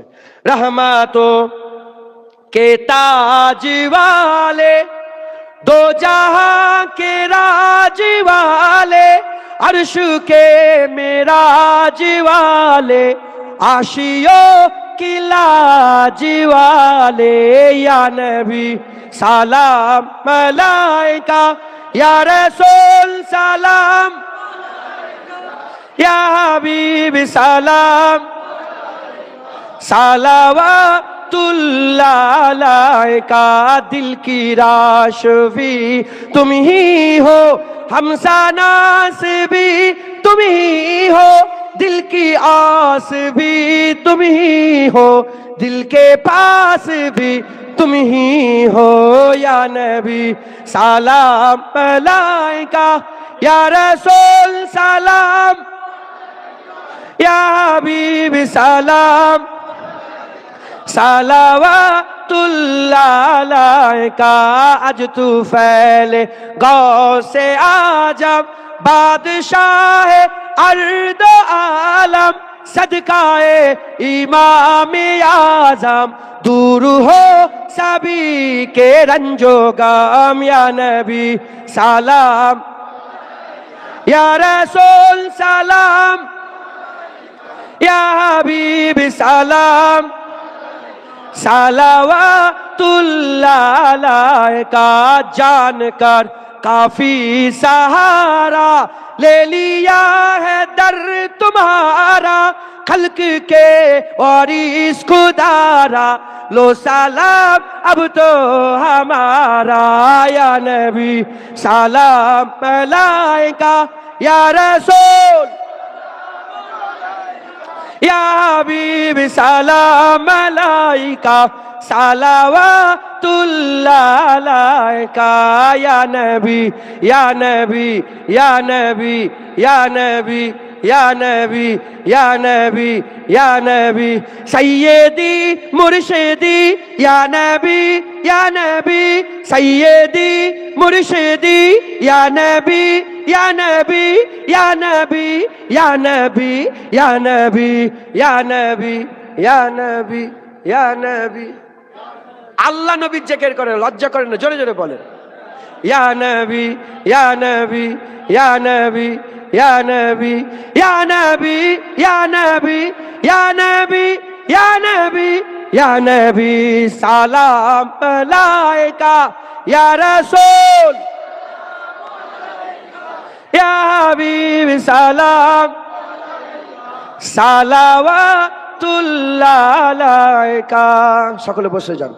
میں۔ رحمتوں کے تاج والے، دو جہاں کے راج والے، عرش کے میراج والے آشیوں کی لاج والے۔ یا نبی، سلام، ملائکہ، یا رسول، سلام۔ یا حبیب، سلام۔ سالوات اللہ کا دل کی راشوی تم ہی ہو ہمسا ناس بھی تم ہی ہو، دل کی آس بھی تم ہی ہو، دل کے پاس بھی تم ہی ہو، یا نبی سلام ملائکہ یا رسول سلام، یا حبیب سلام সালাওয়াতুল্লালাইকা আজ তু ফেলে গসে আজম বাদশাহ আরদ আলম সদকায়ে ইমাম আজম দূর হো সবি কে রঞ্জো গাম ইয়া নবী সালাম। ইয়া রাসূল সালাম। ইয়া হাবিব সালাম। سلاوات اللہ کا جان کر کافی سہارا لے لیا ہے در تمہارا، خلق کے اور اس خدارا۔ لو سلام، اب تو ہمارا، یا نبی، سلام، ملائکہ، یا رسول۔ يا حبيب سلام عليك صلوات الله عليك يا نبي يا نبي يا نبي يا نبي يا نبي يا نبي يا نبي سيدي مرشدي يا نبي ইয়া নবী সৈয়দি মুর্শিদি ইয়া নবী ইয়া নবী ইয়া নবী ইয়া নবী ইয়া নবী ইয়া নবী ইয়া নবী ইয়া নবী আল্লাহ নবী জেকের করে লজ্জা করেন না, জোরে জোরে বলেন। ইয়া নবী ইয়া নবী ইয়া নবী ইয়া নবী ইয়া নবী ইয়া নবী ইয়া নবী ইয়া নবী یا نبی سلام ملائکہ یا رسول یا حبیب سلام সালাওয়াতুল্লাহ আলাইকা সকলে বসে যান